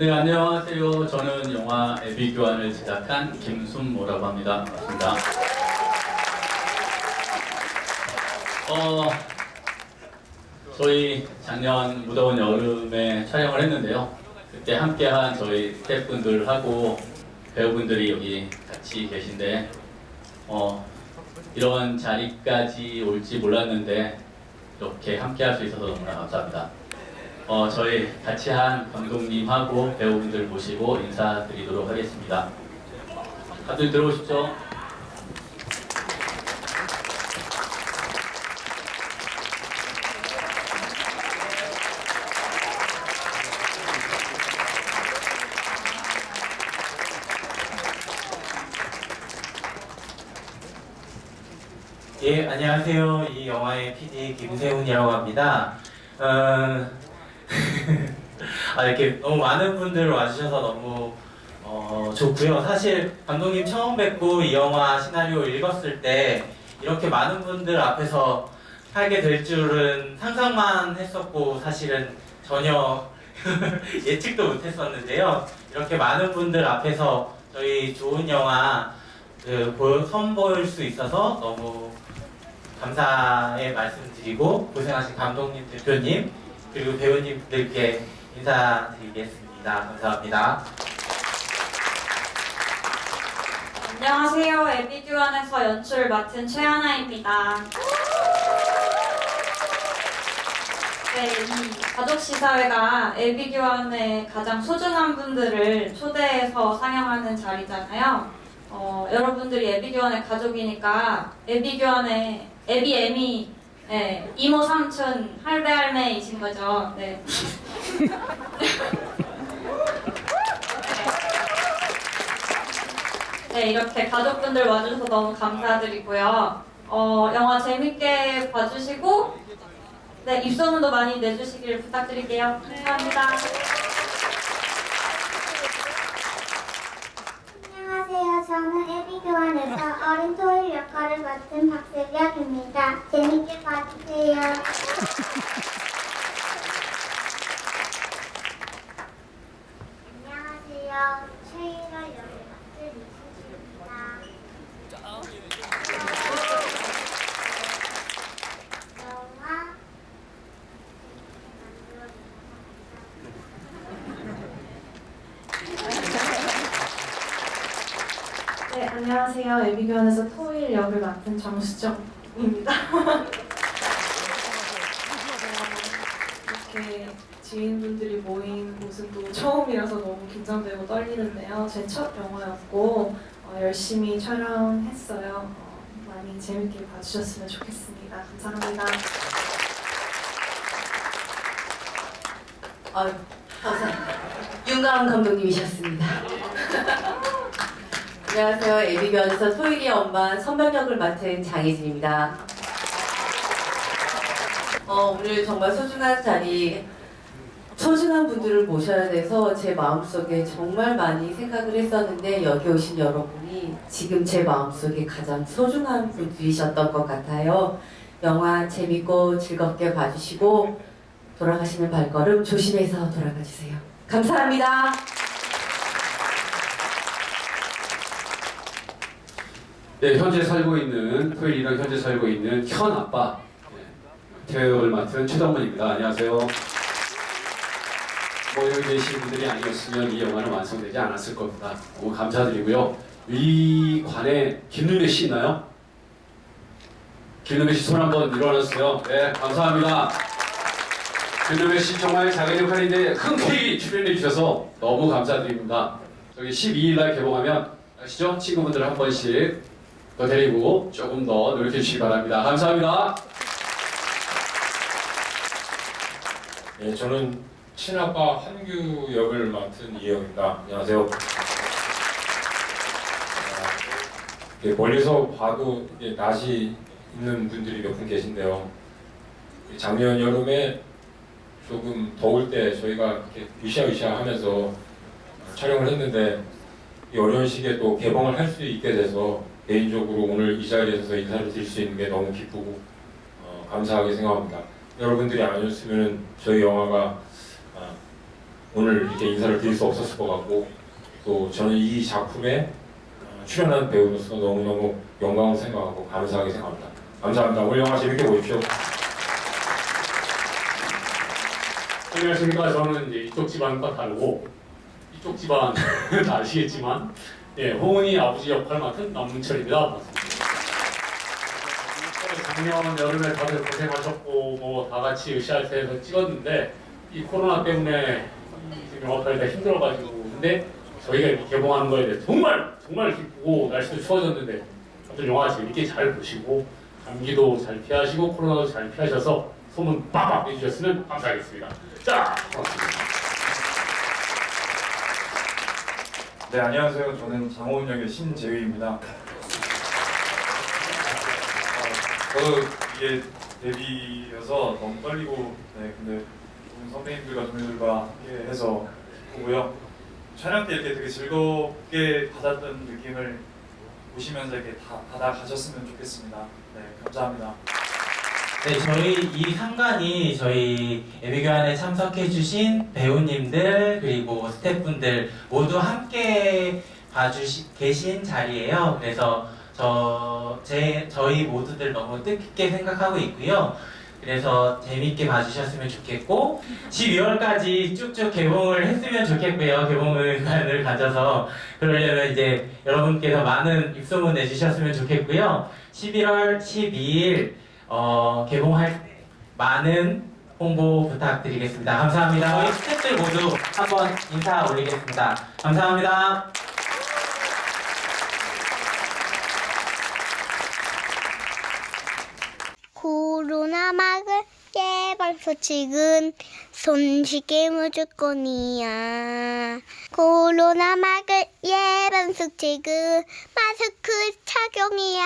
네, 안녕하세요. 저는 영화 에비교환을 제작한 김순모라고 합니다. 반갑습니다. 어, 저희 작년 무더운 여름에 촬영을 했는데요. 그때 함께한 저희 스태프분들하고 배우분들이 여기 같이 계신데, 어, 이런 자리까지 올지 몰랐는데, 이렇게 함께할 수 있어서 너무나 감사합니다. 어, 저희 같이 한 감독님하고 배우분들 모시고 인사드리도록 하겠습니다. 다들 들어오시죠. 예, 안녕하세요. 이 영화의 PD 김세훈이라고 합니다. 어, 아, 이렇게 너무 많은 분들 와주셔서 너무 어, 좋고요. 사실 감독님 처음 뵙고 이 영화 시나리오 읽었을 때 이렇게 많은 분들 앞에서 하게 될 줄은 상상만 했었고 사실은 전혀 예측도 못했었는데요. 이렇게 많은 분들 앞에서 저희 좋은 영화 그 보- 선보일 수 있어서 너무 감사의 말씀드리고 고생하신 감독님, 대표님 그리고 배우님들께 인사드리겠습니다. 감사합니다. 안녕하세요. 에비규환에서 연출을 맡은 최하나입니다. 네, 이 가족 시사회가 에비규환의 가장 소중한 분들을 초대해서 상영하는 자리잖아요. 어, 여러분들이 에비규환의 가족이니까 에비규환의 에비 에미 네, 이모 삼촌 할배 할매이신 거죠. 네. 네, 이렇게 가족분들 와주셔서 너무 감사드리고요. 어, 영화 재밌게 봐주시고, 네, 입소문도 많이 내주시길 부탁드릴게요. 감사합니다. 안녕하세요. 저는 에비교환에서 어린 토일 역할을 맡은 박세비학입니다. 재밌게 봐주세요. 최일월 역을 맡은 이수지입니다. 영화 네, 안녕하세요. 에비교환에서 토일 역을 맡은 정수정입니다. 이렇게 지인분들이 모인 또 처음이라서 너무 긴장되고 떨리는데요. 제 첫 영화였고 어, 열심히 촬영했어요. 어, 많이 재밌게 봐주셨으면 좋겠습니다. 감사합니다. 아유, 감사합니다. 윤가은 감독님이셨습니다. 안녕하세요. 에비견에서 토일이 엄마 선별역을 맡은 장혜진입니다. 어, 오늘 정말 소중한 자리, 소중한 분들을 모셔야 돼서 제 마음속에 정말 많이 생각을 했었는데 여기 오신 여러분이 지금 제 마음속에 가장 소중한 분들이셨던 것 같아요. 영화 재밌고 즐겁게 봐주시고 돌아가시는 발걸음 조심해서 돌아가 주세요. 감사합니다. 네, 현재 살고 있는 토일이랑 현재 살고 있는 현 아빠 네, 태역을 맡은 최덕문입니다. 안녕하세요. 뭐 여기 계신 분들이 아니었으면 이 영화는 완성되지 않았을 겁니다. 너무 감사드리고요. 이 관에 김능래 씨 있나요? 김능래 씨손 한번 일어났어요. 네, 감사합니다. 김능래 씨 정말 작은 역할인데 흔쾌히 출연해 주셔서 너무 감사드립니다. 저기 12일 날 개봉하면 아시죠? 친구분들 한 번씩 더 데리고 조금 더 노력해 주시기 바랍니다. 감사합니다. 예, 저는 친아빠 한규 역을 맡은 이혜영입니다. 안녕하세요. 아, 예, 멀리서 봐도 낯이 있는 분들이 몇 분 계신데요. 작년 여름에 조금 더울 때 저희가 이렇게 으쌰으쌰 하면서 촬영을 했는데 이 어려운 시기에 또 개봉을 할 수 있게 돼서 개인적으로 오늘 이 자리에서 인사를 드릴 수 있는 게 너무 기쁘고 어, 감사하게 생각합니다. 여러분들이 아니었으면 저희 영화가 아, 오늘 이렇게 인사를 드릴 수 없었을 것 같고 또 저는 이 작품에 어, 출연한 배우로서 너무너무 영광을 생각하고 감사하게 생각합니다. 감사합니다. 오늘 영화 재밌게 보십시오. 안녕하십니까. 저는 이제 이쪽 집안과 다르고 이쪽 집안 다 아시겠지만 예, 호은이 아버지 역할 맡은 남문철입니다. 작년 여름에 다들 고생하셨고 뭐 다 같이 으쌰으쌰해서 찍었는데 이 코로나 때문에 지금 영업하기가 힘들어가지고 근데 저희가 이렇게 개봉하는 거에 대해 정말 정말 기쁘고 날씨도 추워졌는데 아무튼 영화 재밌게 잘 보시고 감기도 잘 피하시고 코로나도 잘 피하셔서 소문 빡빡 내주셨으면 감사하겠습니다. 자, 고맙습니다. 네 안녕하세요. 저는 장호은 역의 신재휘입니다. 아, 저도 이게 데뷔여서 너무 떨리고 네 근데 선배님들과 동료들과 함께 해서 보고요. 촬영 때 이렇게 되게 즐겁게 받았던 느낌을 보시면서 이렇게 다 받아 가셨으면 좋겠습니다. 네 감사합니다. 네, 저희 이 상관이 저희 예비교환에 참석해주신 배우님들 그리고 스태프분들 모두 함께 봐주시 계신 자리예요. 그래서 저, 제, 저희 모두들 너무 뜻깊게 생각하고 있고요. 그래서 재밌게 봐주셨으면 좋겠고 12월까지 쭉쭉 개봉을 했으면 좋겠고요. 개봉을 가져서 그러려면 이제 여러분께서 많은 입소문 내주셨으면 좋겠고요. 11월 12일 어, 개봉할 때 많은 홍보 부탁드리겠습니다. 감사합니다. 저희 스태프들 모두 한번 인사 올리겠습니다. 감사합니다. 코로나 막을 예방 소식은 손쉽게 무조건이야. 코로나 막을 예방 수칙은 마스크 착용이야.